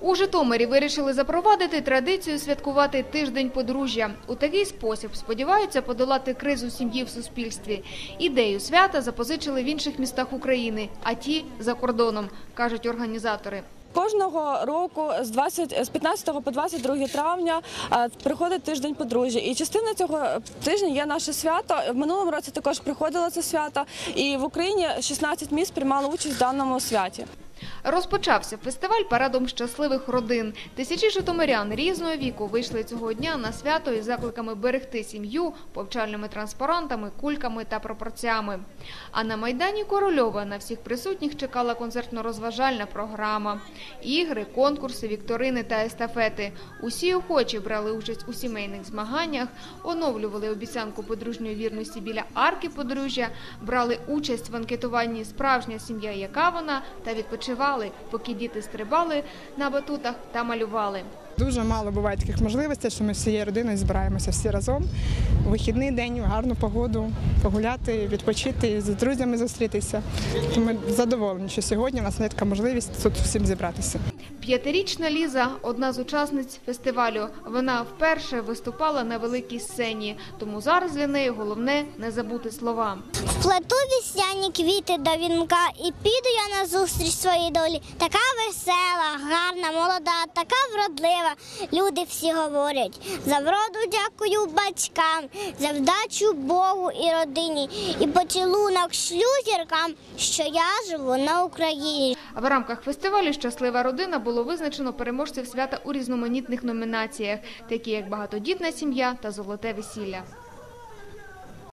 У Житомирі вирішили запровадити традицію святкувати тиждень подружжя. У такий спосіб сподіваються подолати кризу сім'ї в суспільстві. Ідею свята запозичили в інших містах України, а ті за кордоном, кажуть організатори. Кожного року з 20, з 15 по 22 травня е, приходить тиждень подружжя. І частина цього тижня є наше свято. В минулому році також приходило це свято. І в Україні 16 міст приймали участь в даному святі. Розпочався фестиваль парадом щасливих родин. Тисячі житомирян різного віку вийшли цього дня на свято із закликами берегти сім'ю, повчальними транспарантами, кульками та пропорціями. А на майдані Корольова на всіх присутніх чекала концертно-розважальна програма. Ігри, конкурси, вікторини та естафети. Усі охочі брали участь у сімейних змаганнях, оновлювали обіцянку подружньої вірності біля арки подружжя, брали участь в анкетуванні справжня сім'я, яка вона, та відпочивали, поки діти стрибали на батутах та малювали. Дуже мало буває таких можливостей, що ми всією родиною збираємося всі разом. У вихідний день, в гарну погоду, погуляти, відпочити, з друзями зустрітися. Тому ми задоволені, що сьогодні у нас є така можливість тут всім зібратися. П'ятирічна Ліза – одна з учасниць фестивалю. Вона вперше виступала на великій сцені, тому зараз для неї головне – не забути слова. Вплету вісняні квіти до вінка і піду я на зустріч своїй долі. Така весела, гарна, молода, така вродлива. Люди всі говорять. За вроду дякую батькам, за вдачу Богу і родині, і поцілунок шлюзіркам, що я живу на Україні. А в рамках фестивалю «Щаслива родина» було визначено переможців свята у різноманітних номінаціях, такі як «Багатодітна сім'я» та «Золоте весілля».